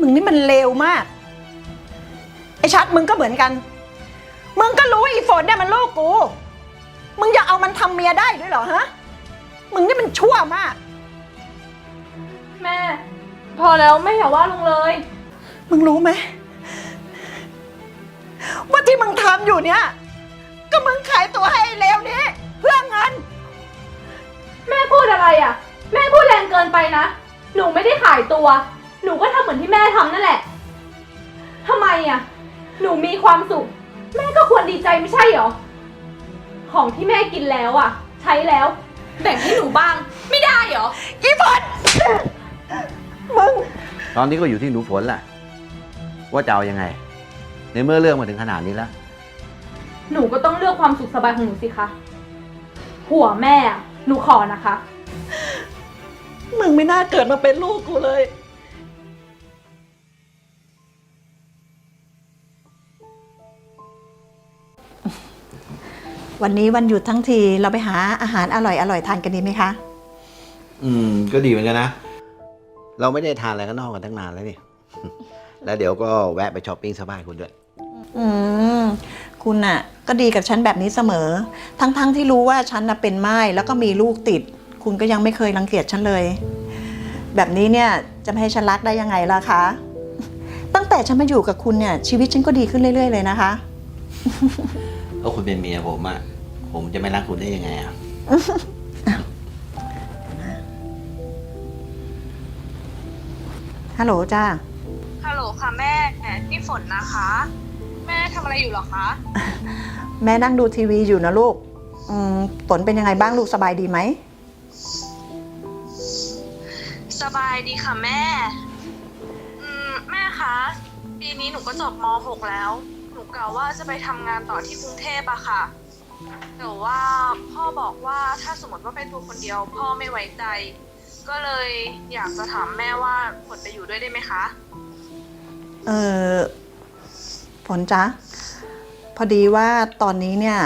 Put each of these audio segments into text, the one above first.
มึงนี่มันเลวมาก ไอ้ชัดมึงก็เหมือนกัน มึงก็รู้อีฝนเนี่ยมันลูกกู มึงจะเอามันทำเมียได้ด้วยเหรอฮะ มึงนี่มันชั่วมาก แม่ พอแล้วแม่อย่าว่าลุงเลย มึงรู้ไหมว่าที่มึงทำอยู่เนี่ย ก็มึงขายตัวให้ไอ้เลวนี้ เพื่อเงิน แม่พูดอะไรอะ แม่พูดแรงเกินไปนะ หนูไม่ได้ขายตัว หนูก็ทำเหมือนที่แม่ทำนั่นแหละทำไมอะ หนูมีความสุข แม่ก็ควรดีใจไม่ใช่เหรอ ของที่แม่กินแล้วอะ ใช้แล้ว แบ่งให้หนูบ้าง ไม่ได้เหรออีฝนมึง ตอนนี้ก็อยู่ที่หนูฝนแหละว่าจะเอายังไง ในเมื่อเรื่องมาถึงขนาดนี้แล้ว หนูก็ต้องเลือกความสุขสบายของหนูสิคะหัวแม่อะหนูขอนะคะ มึงไม่น่าเกิดมาเป็นลูกกูเลย วันนี้วันหยุดทั้งทีเราไปหาอาหารอร่อยอร่อยๆทานกันดีไหมคะ อืม ก็ดีเหมือนกันนะ เราไม่ได้ทานอะไรข้างนอกกันตั้งนานแล้วนี่ แล้วเดี๋ยวก็แวะไปช้อปปิ้งสบายคุณด้วย อืม คุณน่ะ ก็ดีกับฉันแบบนี้เสมอ ทั้งๆทที่รู้ว่าฉันน่ะเป็นไม้แล้วก็มีลูกติด คุณก็ยังไม่เคยรังเกียจฉันเลย แบบนี้เนี่ยจะไม่ให้ฉันรักได้ยังไงล่ะคะ ตั้งแต่ฉันมาอยู่กับคุณเนี่ยชีวิตฉันก็ดีขึ้นเรื่อย ๆ เลยนะคะ ก็คุณเป็นเมียผมอะ ผมจะไม่รักคุณได้ยังไงอะฮัลโหลจ้า ฮัลโหลค่ะแม่นี่ฝนนะคะ แม่ทำอะไรอยู่เหรอคะ แม่นั่งดูทีวีอยู่นะลูกอืมฝนเป็นยังไงบ้างลูกสบายดีไหม สบายดีค่ะแม่ อืมแม่คะ ปีนี้หนูก็จบม .6 แล้ว หนูกะว่าจะไปทำงานต่อที่กรุงเทพอะค่ะ แต่ว่าพ่อบอกว่าถ้าสมมติว่าเป็นตัวคนเดียว พ่อไม่ไว้ใจ ก็เลยอยากจะถามแม่ว่าฝนไปอยู่ด้วยได้ไหมคะ เออฝนจ๊ะ พอดีว่าตอนนี้เนี่ย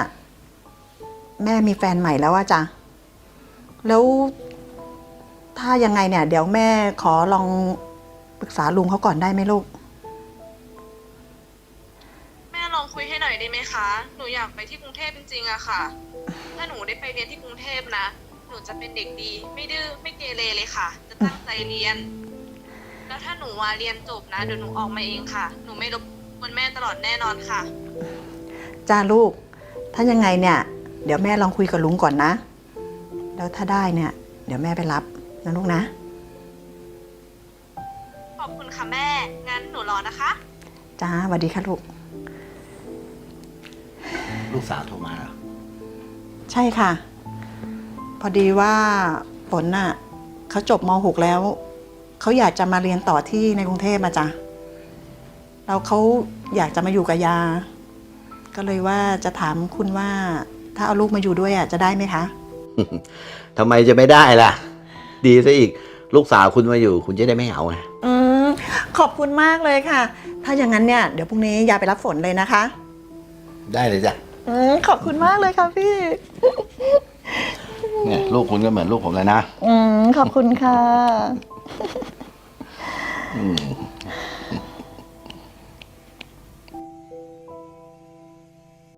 แม่มีแฟนใหม่แล้วว่าจ๊ะ แล้วถ้ายังไงเนี่ย เดี๋ยวแม่ขอลองปรึกษาลุงเขาก่อนได้ไหมลูก ได้ไหมคะ หนูอยากไปที่กรุงเทพจริงๆอะค่ะ ถ้าหนูได้ไปเรียนที่กรุงเทพนะ หนูจะเป็นเด็กดี ไม่ดื้อ ไม่เกเรเลยค่ะ จะตั้งใจเรียน แล้วถ้าหนูว่าเรียนจบนะ เดี๋ยวหนูออกมาเองค่ะ หนูไม่รบกวนแม่ตลอดแน่นอนค่ะ จ้าลูก ถ้ายังไงเนี่ย เดี๋ยวแม่ลองคุยกับลุงก่อนนะ แล้วถ้าได้เนี่ย เดี๋ยวแม่ไปรับนะลูกนะ ขอบคุณค่ะแม่ งั้นหนูรอนะคะ จ้าสวัสดีค่ะลูก ลูกสาวโทรมาเหรอใช่ค่ะ พอดีว่าฝนน่ะเขาจบม .6 แล้ว เขาอยากจะมาเรียนต่อที่ในกรุงเทพมาจ้ะแล้วเขาอยากจะมาอยู่กับยา ก็เลยว่าจะถามคุณว่า ถ้าเอาลูกมาอยู่ด้วยอะจะได้ไหมคะ ทำไมจะไม่ได้ล่ะ ดีซะอีกลูกสาวคุณมาอยู่ คุณจะได้ไม่เหงาไงอืมขอบคุณมากเลยค่ะ ถ้าอย่างนั้นเนี่ยเดี๋ยวพรุ่งนี้ยาไปรับฝนเลยนะคะ ได้เลยจ้ะ อืมขอบคุณมากเลยค่ะพี่ เนี่ยลูกคุณก็เหมือนลูกผมเลยนะอืมขอบคุณค่ะ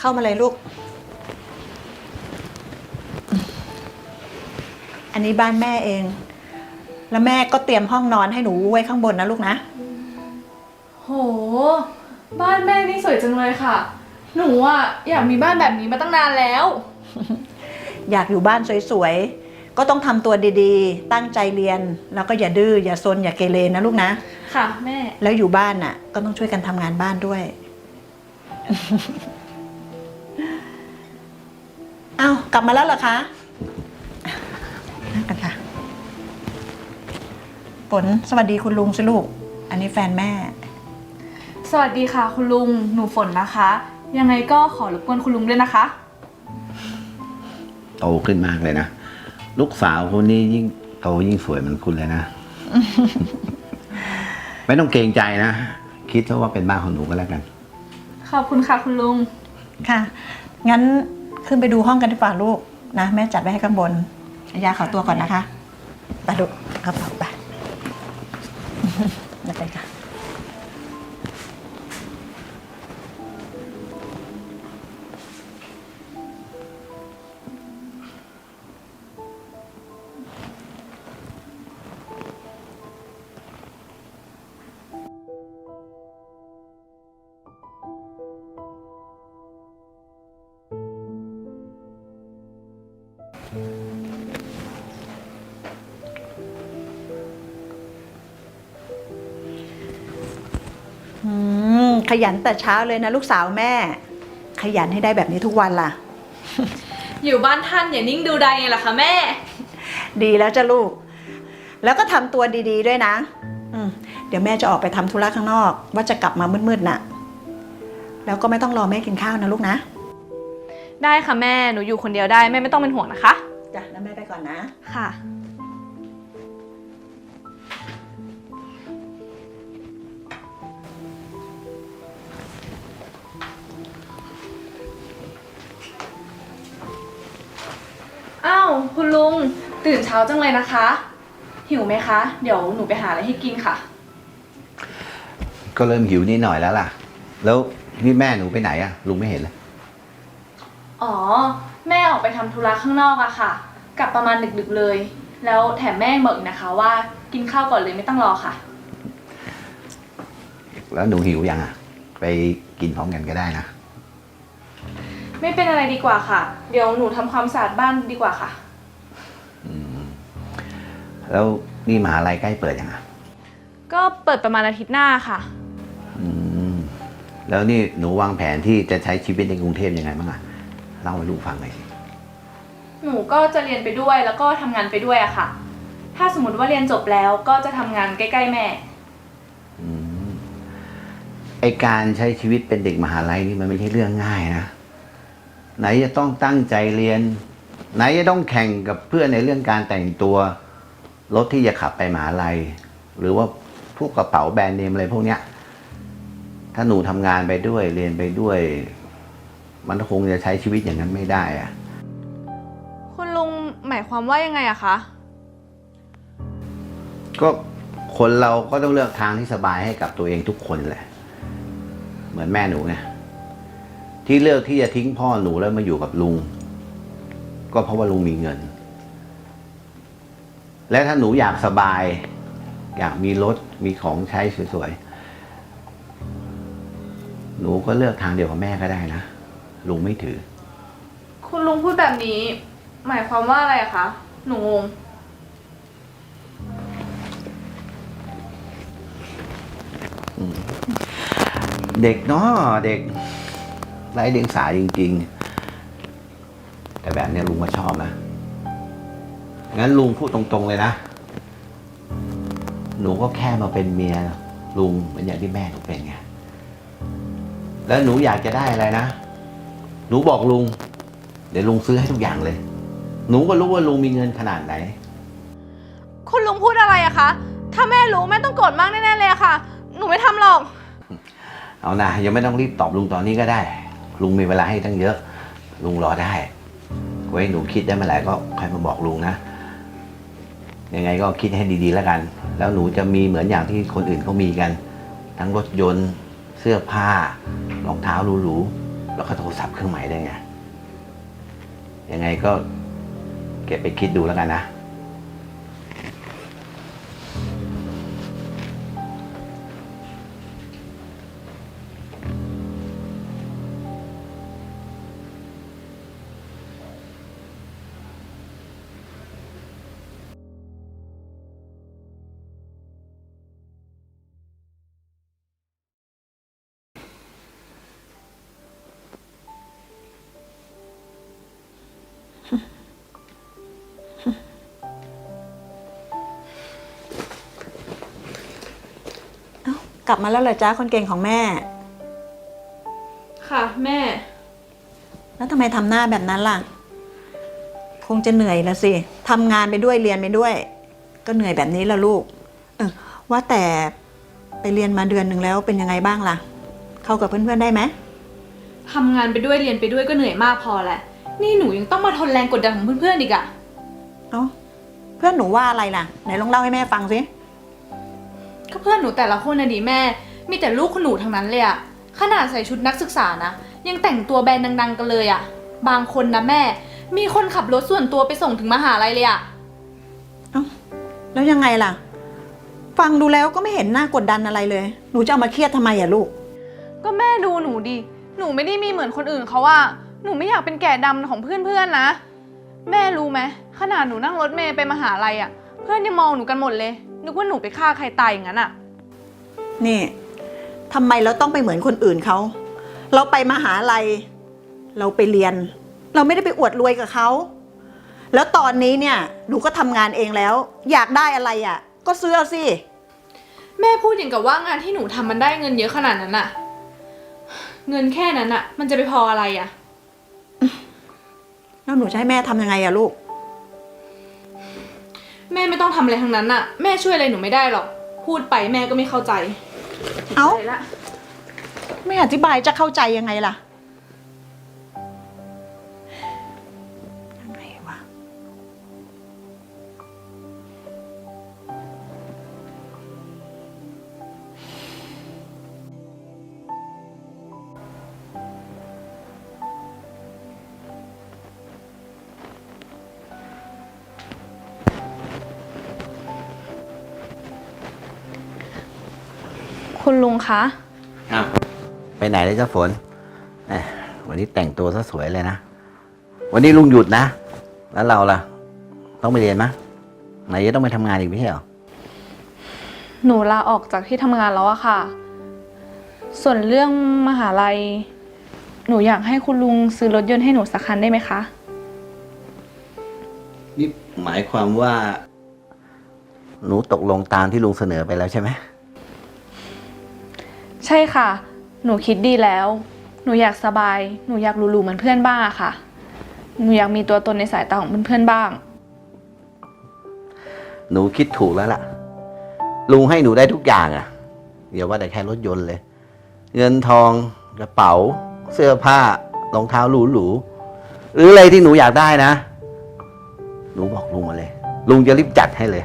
เข้ามาเลยลูก อันนี้บ้านแม่เอง แล้วแม่ก็เตรียมห้องนอนให้หนูไว้ข้างบนนะลูกนะ โห บ้านแม่นี่สวยจังเลยค่ะ หนูอะอยากมีบ้านแบบนี้มาตั้งนานแล้ว อยากอยู่บ้านสวยๆ ก็ต้องทำตัวดีๆ ตั้งใจเรียน แล้วก็อย่าดื้อ อย่าซน อย่าเกเรนะลูกนะ ค่ะ แม่ แล้วอยู่บ้านน่ะ ก็ต้องช่วยกันทำงานบ้านด้วย เอา้ากลับมาแล้วเหรอคะนั่งกันค่ะฝนสวัสดีคุณลุงสิลูก อันนี้แฟนแม่ สวัสดีค่ะ คุณลุง หนูฝนนะคะ ยังไงก็ขอรบกวนคุณลุงด้วยนะคะ โตขึ้นมากเลยนะ ลูกสาวคุณนี่ยิ่งโตยิ่งสวยเหมือนคุณเลยนะ ไม่ต้องเกรงใจนะ คิดซะว่าเป็นบ้านของหนูก็แล้วกัน ขอบคุณค่ะคุณลุง ค่ะ งั้นขึ้นไปดูห้องกันดีกว่าลูกนะ แม่จัดไว้ให้ข้างบนยาขอตัวก่อนนะคะไปลูก อืมขยันแต่เช้าเลยนะลูกสาวแม่ ขยันให้ได้แบบนี้ทุกวันล่ะ อยู่บ้านท่านอย่านิ่งดูได้ไงล่ะคะแม่ ดีแล้วจ้ะลูก แล้วก็ทำตัวดี ๆ ด้วยนะ อืมเดี๋ยวแม่จะออกไปทำธุระข้างนอก ว่าจะกลับมามืดๆน่ะ แล้วก็ไม่ต้องรอแม่กินข้าวนะลูกนะได้ค่ะแม่หนูอยู่คนเดียวได้แม่ไม่ต้องเป็นห่วงนะคะ จ้ะแล้วแม่ไปก่อนนะ ค่ะ อ้าวคุณลุงตื่นเช้าจังเลยนะคะ หิวไหมคะ เดี๋ยวหนูไปหาอะไรให้กินค่ะ ก็เริ่มหิวนิดหน่อยแล้วล่ะ แล้วนี่แม่หนูไปไหนอะลุงไม่เห็นเลยอ๋อ แม่ออกไปทำธุระข้างนอกอะค่ะ กลับประมาณดึกๆเลย แล้วแถมแม่ยังบอกอีกนะคะว่ากินข้าวก่อนเลยไม่ต้องรอค่ะ แล้วหนูหิวยังอะไปกินพร้อมกันก็ได้นะ ไม่เป็นอะไรดีกว่าค่ะ เดี๋ยวหนูทำความสะอาดบ้านดีกว่าค่ะแล้วนี่มหาลัยใกล้เปิดยังอะก็เปิดประมาณอาทิตย์หน้าค่ะ อืมแล้วนี่หนูวางแผนที่จะใช้ชีวิตในกรุงเทพยังไงบ้างอะเล่าให้ลูกฟังหน่อยสิหนูก็จะเรียนไปด้วยแล้วก็ทำงานไปด้วยอะค่ะ ถ้าสมมติว่าเรียนจบแล้วก็จะทำงานใกล้ๆแม่ อืมไอการใช้ชีวิตเป็นเด็กมหาลัยนี่มันไม่ใช่เรื่องง่ายนะ ไหนจะต้องตั้งใจเรียน ไหนจะต้องแข่งกับเพื่อนในเรื่องการแต่งตัว รถที่จะขับไปมหาลัย หรือว่าพวกกระเป๋าแบรนด์เนมอะไรพวกเนี้ย ถ้าหนูทำงานไปด้วยเรียนไปด้วย มันคงจะใช้ชีวิตอย่างนั้นไม่ได้อะคุณลุงหมายความว่ายังไงอะคะ ก็คนเราก็ต้องเลือกทางที่สบายให้กับตัวเองทุกคนแหละ เหมือนแม่หนูไง ที่เลือกที่จะทิ้งพ่อหนูแล้วมาอยู่กับลุง ก็เพราะว่าลุงมีเงิน และถ้าหนูอยากสบาย อยากมีรถมีของใช้สวยๆหนูก็เลือกทางเดียวกับแม่ก็ได้นะลุงไม่ถือ คุณลุงพูดแบบนี้ หมายความว่าอะไรอะคะหนูงงเด็กเนาะเด็ก ไร้เดียงสาจริง ๆ แต่แบบเนี้ยลุงก็ชอบนะ งั้นลุงพูดตรงๆเลยนะ หนูก็แค่มาเป็นเมียลุงเหมือนอย่างที่แม่หนูเป็นไง แล้วหนูอยากจะได้อะไรนะ หนูบอกลุง เดี๋ยวลุงซื้อให้ทุกอย่างเลย หนูก็รู้ว่าลุงมีเงินขนาดไหน คุณลุงพูดอะไรอะคะ ถ้าแม่รู้แม่ต้องโกรธมากแน่ๆเลยอะค่ะ หนูไม่ทำหรอก เอานะยังไม่ต้องรีบตอบลุงตอนนี้ก็ได้ ลุงมีเวลาให้ตั้งเยอะ ลุงรอได้ ไว้หนูคิดได้เมื่อไหร่ก็ค่อยมาบอกลุงนะ ยังไงก็คิดให้ดีๆแล้วกัน แล้วหนูจะมีเหมือนอย่างที่คนอื่นเขามีกัน ทั้งรถยนต์ เสื้อผ้ารองเท้าหรูๆแล้วก็โทรศัพท์เครื่องใหม่ได้ไงยังไงก็เก็บไปคิดดูแล้วกันนะ กลับมาแล้วเหรอจ้าคนเก่งของแม่ ค่ะ แม่ แล้วทำไมทำหน้าแบบนั้นล่ะ คงจะเหนื่อยละสิทำงานไปด้วยเรียนไปด้วย ก็เหนื่อยแบบนี้ละลูก เออว่าแต่ไปเรียนมาเดือนหนึ่งแล้วเป็นยังไงบ้างล่ะ เข้ากับเพื่อนๆได้ไหมทำงานไปด้วยเรียนไปด้วยก็เหนื่อยมากพอแหละ นี่หนูยังต้องมาทนแรงกดดันของเพื่อนๆอีกอะเอ้าเพื่อนหนูว่าอะไรล่ะไหนลองเล่าให้แม่ฟังสิ ก็เพื่อนหนูแต่ละคนนะดิแม่ มีแต่ลูกคุณหนูทั้งนั้นเลยอะขนาดใส่ชุดนักศึกษานะ ยังแต่งตัวแบรนด์ดัง ๆ กันเลยอะบางคนนะแม่ มีคนขับรถส่วนตัวไปส่งถึงมหาลัยเลยอะเอ้าแล้วยังไงล่ะ ฟังดูแล้วก็ไม่เห็นหน้ากดดันอะไรเลย หนูจะเอามาเครียดทำไมอะลูก ก็แม่ดูหนูดิ หนูไม่ได้มีเหมือนคนอื่นเขาว่า หนูไม่อยากเป็นแก่ดำของเพื่อนๆนะ แม่รู้ไหมขนาดหนูนั่งรถเมย์ไปมหาลัยอะเพื่อนยังมองหนูกันหมดเลย นึกว่าหนูไปฆ่าใครตายอย่างนั้นอะนี่ทำไมเราต้องไปเหมือนคนอื่นเขา เราไปมหาลัย เราไปเรียน เราไม่ได้ไปอวดรวยกับเขา แล้วตอนนี้เนี่ยหนูก็ทำงานเองแล้ว อยากได้อะไรอะ ก็ซื้อเอาสิ แม่พูดอย่างกับว่างานที่หนูทำมันได้เงินเยอะขนาดนั้นอะเงินแค่นั้นอะมันจะไปพออะไรอะแล้วหนูจะให้แม่ทำยังไงอะลูก แม่ไม่ต้องทำอะไรทั้งนั้นอะแม่ช่วยอะไรหนูไม่ได้หรอก พูดไปแม่ก็ไม่เข้าใจ เอ้าไปละ ไม่อธิบายจะเข้าใจยังไงล่ะ คุณลุงคะ อ้าวไปไหนเลยเจ้าฝนแหมวันนี้แต่งตัวซะสวยเลยนะ วันนี้ลุงหยุดนะ แล้วเราล่ะ ต้องไปเรียนมะไหนจะต้องไปทำงานอีกไม่ใช่เหรอ หนูลาออกจากที่ทำงานแล้วอะค่ะ ส่วนเรื่องมหาลัย หนูอยากให้คุณลุงซื้อรถยนต์ให้หนูสักคันได้ไหมคะ นี่หมายความว่า หนูตกลงตามที่ลุงเสนอไปแล้วใช่ไหม ใช่ค่ะ หนูคิดดีแล้ว หนูอยากสบาย หนูอยากหรูๆเหมือนเพื่อนบ้างอะค่ะ หนูอยากมีตัวตนในสายตาของเพื่อนๆบ้าง หนูคิดถูกแล้วล่ะ ลุงให้หนูได้ทุกอย่างอะ่ะอย่าว่าแต่แค่รถยนต์เลย เงินทองกระเป๋า เสื้อผ้ารองเท้าหรูๆหรืออะไรที่หนูอยากได้นะ หนูบอกลุงมาเลย ลุงจะรีบจัดให้เลย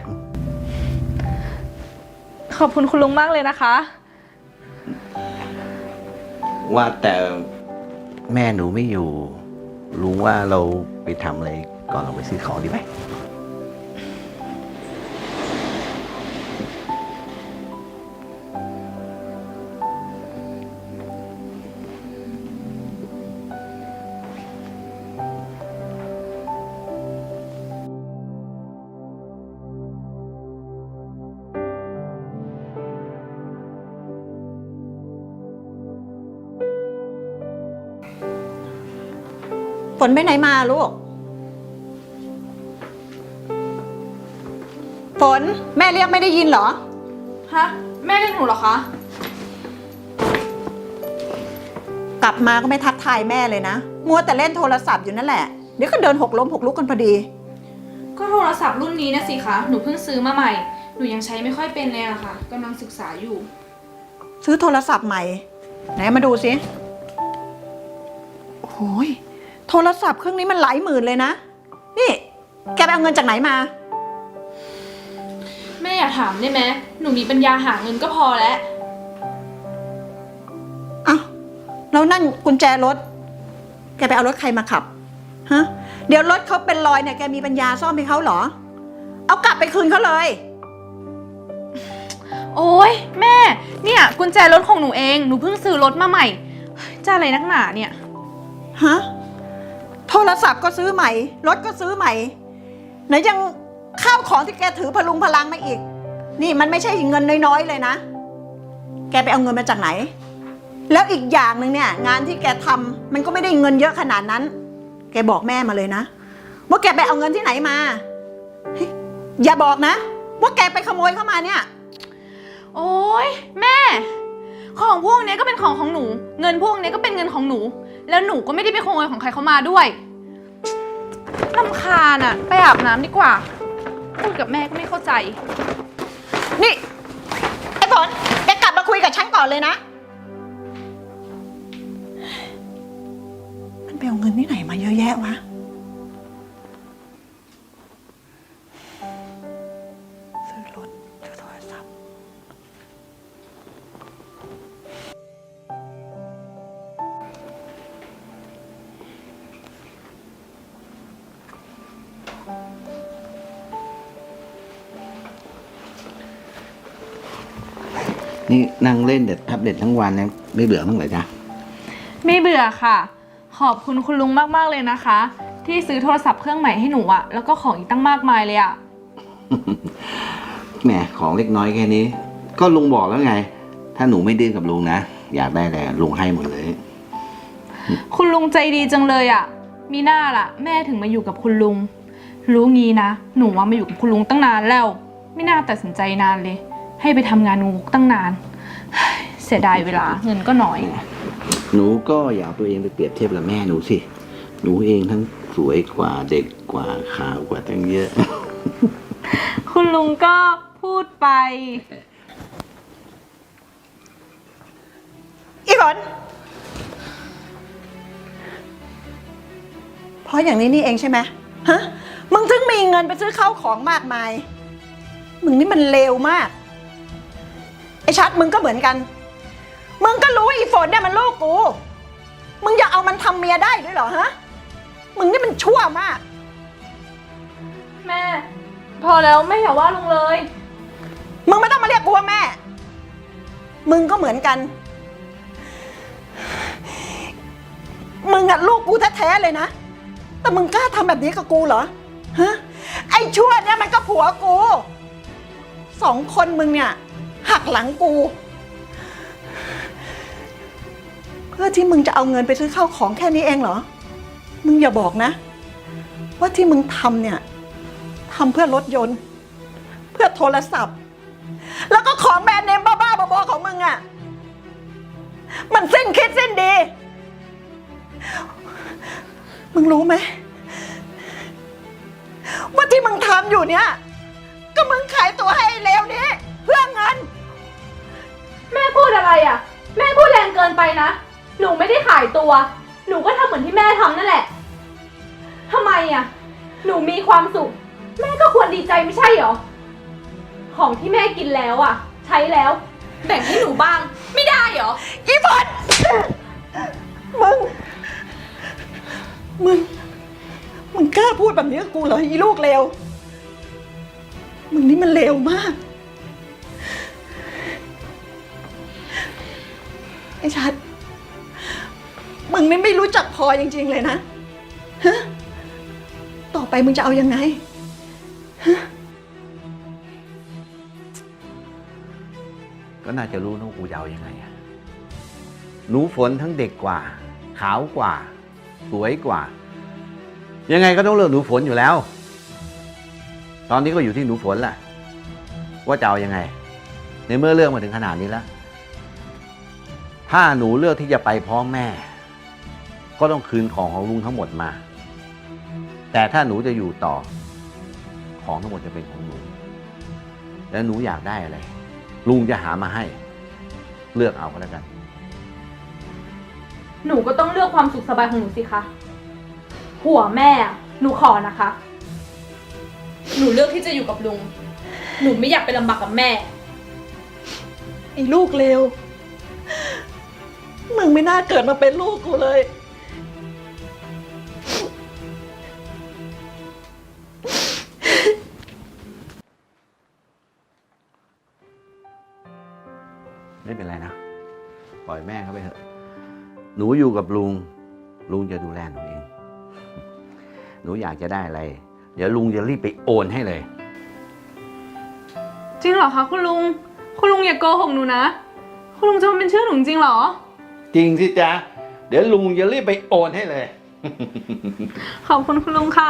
ขอบคุณคุณลุงมากเลยนะคะ ว่าแต่แม่หนูไม่อยู่ รู้ว่าเราไปทำอะไรก่อนเราไปซื้อของดีไหม นไปไหนมาลูก ฝนแม่เรียกไม่ได้ยินเหรอ ฮะ แม่เรียกหนูเหรอคะ กลับมาก็ไม่ทักทายแม่เลยนะ มัวแต่เล่นโทรศัพท์อยู่นั่นแหละ เดี๋ยวก็เดินหกล้มหกลุกกันพอดี ก็โทรศัพท์รุ่นนี้นะสิคะ หนูเพิ่งซื้อมาใหม่ หนูยังใช้ไม่ค่อยเป็นเลยอะค่ะกำลังศึกษาอยู่ ซื้อโทรศัพท์ใหม่ ไหนมาดูสิโอ้ย โทรศัพท์เครื่องนี้มันหลายหมื่นเลยนะ นี่ แกไปเอาเงินจากไหนมา แม่อย่าถามได้ไหมหนูมีปัญญาหาเงินก็พอแล้วอ้าวแล้วนั่นกุญแจรถ แกไปเอารถใครมาขับ ฮะ เดี๋ยวรถเขาเป็นรอยเนี่ยแกมีปัญญาซ่อมให้เขาเหรอ เอากลับไปคืนเขาเลย โอ้ยแม่ เนี่ยกุญแจรถของหนูเอง หนูเพิ่งซื้อรถมาใหม่เฮ้ยจะอะไรนักหนาเนี่ย ฮะ โทรศัพท์ก็ซื้อใหม่ รถก็ซื้อใหม่ ไหนยังข้าวของที่แกถือพลุงพลังมาอีก นี่มันไม่ใช่เงินน้อยๆเลยนะ แกไปเอาเงินมาจากไหน แล้วอีกอย่างหนึ่งเนี่ย งานที่แกทำมันก็ไม่ได้เงินเยอะขนาดนั้น แกบอกแม่มาเลยนะ ว่าแกไปเอาเงินที่ไหนมา อย่าบอกนะ ว่าแกไปขโมยเข้ามาเนี่ย โอ้ยแม่ ของพวกนี้ก็เป็นของของหนู เงินพวกนี้ก็เป็นเงินของหนู แล้วหนูก็ไม่ได้ไปขโมยของใครเขามาด้วยลำคาญอะไปอาบน้ำดีกว่า พูดกับแม่ก็ไม่เข้าใจ นี่ ไอ้ฝนแกกลับมาคุยกับฉันก่อนเลยนะ มันไปเอาเงินที่ไหนมาเยอะแยะวะ นี่นั่งเล่นเด็ดแท็บเล็ตทั้งวันเนี่ยไม่เบื่อมั้างเหรอจ๊ะไม่เบื่อค่ะ ขอบคุณคุณลุงมากๆเลยนะคะ ที่ซื้อโทรศัพท์เครื่องใหม่ให้หนูอะแล้วก็ของอีกตั้งมากมายเลยอะแหมของเล็กน้อยแค่นี้ ก็ลุงบอกแล้วไง ถ้าหนูไม่ดื้อกับลุงนะอยากได้อะไรลุงให้หมดเลย คุณลุงใจดีจังเลยอะมีหน้าล่ะ แม่ถึงมาอยู่กับคุณลุง รู้งี้นะ หนูว่ามาอยู่กับคุณลุงตั้งนานแล้ว ไม่น่าตัดสินใจนานเลย ให้ไปทำงานงูตั้งนานเฮ้ยเสียดายเวลาเงินก็น้อย หนูก็อย่าเอาตัวเองไปเปรียบเทียบกับแม่หนูสิ หนูเองทั้งสวยกว่าเด็กกว่าขาวกว่าตั้งเยอะ คุณลุงก็พูดไป อีฝนเพราะอย่างนี้นี่เองใช่ไหมฮะ มึงถึงมีเงินไปซื้อข้าวของมากมาย มึงนี่มันเลวมาก ไอ้ชัดมึงก็เหมือนกัน มึงก็รู้อีฝนเนี่ยมันลูกกู มึงอย่าเอามันทำเมียได้ด้วยเหรอฮะ มึงนี่มันชั่วมาก แม่ พอแล้วไม่อย่าว่าลุงเลย มึงไม่ต้องมาเรียกกูว่าแม่ มึงก็เหมือนกัน มึงอะลูกกูแท้ๆเลยนะ แต่มึงกล้าทำแบบนี้กับกูเหรอ ฮะ ไอ้ชั่วเนี่ยมันก็ผัวกู สองคนมึงเนี่ย หักหลังกู เพื่อที่มึงจะเอาเงินไปซื้อข้าวของแค่นี้เองเหรอ มึงอย่าบอกนะ ว่าที่มึงทำเนี่ยทำเพื่อรถยนต์ เพื่อโทรศัพท์ แล้วก็ของแบรนด์เนมบ้าๆบอๆของมึงอะ่ะ มันสิ้นคิดสิ้นดี มึงรู้ไหมว่าที่มึงทำอยู่เนี่ย ก็มึงขายตัวให้ไอ้เลวนี้ พูดอะไรอะแม่พูดแรงเกินไปนะ หนูไม่ได้ขายตัว หนูก็ทำเหมือนที่แม่ทำนั่นแหละทำไมอะหนูมีความสุข แม่ก็ควรดีใจไม่ใช่เหรอ ของที่แม่กินแล้วอะใช้แล้ว แบ่งให้หนูบ้าง ไม่ได้เหรอ อีบอนมึง มึง มึงกล้าพูดแบบนี้กับกูเหรออีลูกเลว มึงนี่มันเลวมาก ไอ้ชัด มึงนี่ไม่รู้จักพอจริง ๆ เลยนะฮะต่อไปมึงจะเอายังไงก็น่าจะรู้นะว่ากูจะเอายังไงอะหนูฝนทั้งเด็กกว่า ขาวกว่า สวยกว่า ยังไงก็ต้องเลือกหนูฝนอยู่แล้ว ตอนนี้ก็อยู่ที่หนูฝนแหละว่าจะเอายังไง ในเมื่อเรื่องมาถึงขนาดนี้แล้ว ถ้าหนูเลือกที่จะไปพร้อมแม่ ก็ต้องคืนของของลุงทั้งหมดมา แต่ถ้าหนูจะอยู่ต่อ ของทั้งหมดจะเป็นของหนู แล้วหนูอยากได้อะไร ลุงจะหามาให้ เลือกเอาก็แล้วกัน หนูก็ต้องเลือกความสุขสบายของหนูสิคะหัวแม่อะหนูขอนะคะ หนูเลือกที่จะอยู่กับลุง หนูไม่อยากไปลำบากกับแม่ ไอ้ลูกเลว มึงไม่น่าเกิดมาเป็นลูกกูเลย ไม่เป็นไรนะ ปล่อยแม่เขาไปเถอะ หนูอยู่กับลุง ลุงจะดูแลหนูเอง หนูอยากจะได้อะไร เดี๋ยวลุงจะรีบไปโอนให้เลย จริงเหรอคะคุณลุง คุณลุงอย่าโกหกหนูนะ คุณลุงจะมาเป็นเชื่อหนูจริงเหรอ จริงสิจ๊ะ เดี๋ยวลุงจะรีบไปโอนให้เลย ขอบคุณคุณลุงค่ะ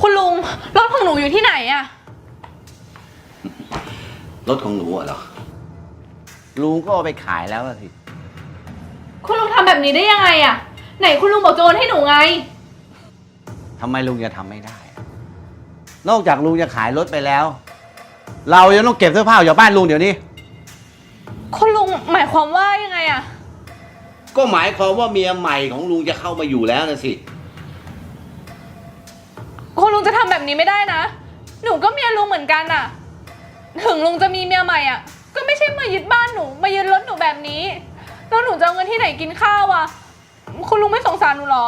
คุณลุงรถของหนูอยู่ที่ไหนอะรถของหนูเหรอ ลุงก็เอาไปขายแล้วอะสิ คุณลุงทำแบบนี้ได้ยังไงอะ ไหนคุณลุงบอกจะโอนให้หนูไง ทำไมลุงจะทำไม่ได้อะนอกจากลุงจะขายรถไปแล้ว เรายังต้องเก็บเสื้อผ้าออกจากบ้านลุงเดี๋ยวนี้ คุณลุงหมายความว่ายังไงอะก็หมายความว่าเมียใหม่ของลุงจะเข้ามาอยู่แล้วนะสิ คุณลุงจะทำแบบนี้ไม่ได้นะ หนูก็เมียลุงเหมือนกันอะถึงลุงจะมีเมียใหม่อะก็ไม่ใช่มายึดบ้านหนู มายึดรถหนูแบบนี้ แล้วหนูจะเอาเงินที่ไหนกินข้าวอะ คุณลุงไม่สงสารหนูเหรอ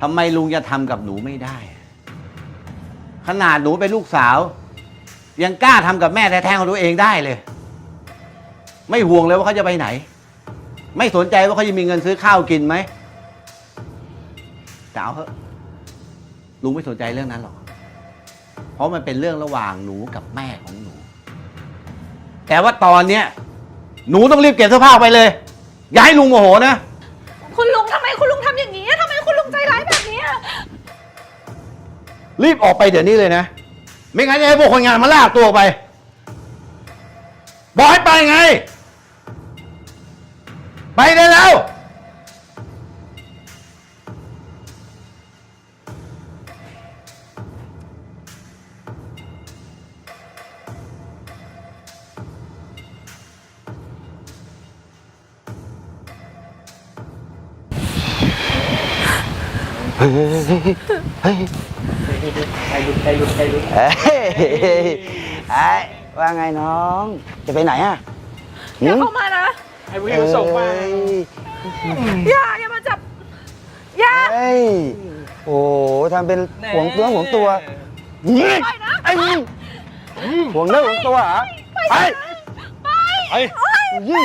ทำไมลุงจะทำกับหนูไม่ได้ ขนาดหนูเป็นลูกสาว ยังกล้าทำกับแม่แท้ๆของตัวเองได้เลย ไม่ห่วงเลยว่าเขาจะไปไหน ไม่สนใจว่าเขาจะมีเงินซื้อข้าวกินไหมแต่เอาเถอะลุงไม่สนใจเรื่องนั้นหรอก เพราะมันเป็นเรื่องระหว่างหนูกับแม่ของหนู แต่ว่าตอนเนี้ยหนูต้องรีบเก็บเสื้อผ้าไปเลย อย่าให้ลุงโมโหนะ คุณลุงทำไมคุณลุงทำอย่างนี้ทำไมคุณลุงใจร้ายแบบนี้อะรีบออกไปเดี๋ยวนี้เลยนะ ไม่งั้นจะให้พวกคนงานมาลากตัวไป บอกให้ไปไง ไปได้แล้ว เฮ้ยไอ้ว่าไงน้อง จะไปไหนอะอย่าเข้ามานะให้ผู้หญิงมาส่งมาอย่าอย่ามาจับอย่าเฮ้ยโอ้ทำเป็นห่วงตัวห่วงตัวไอ้นี่ห่วงเนื้อห่วงตัวเหรอไปไปยี่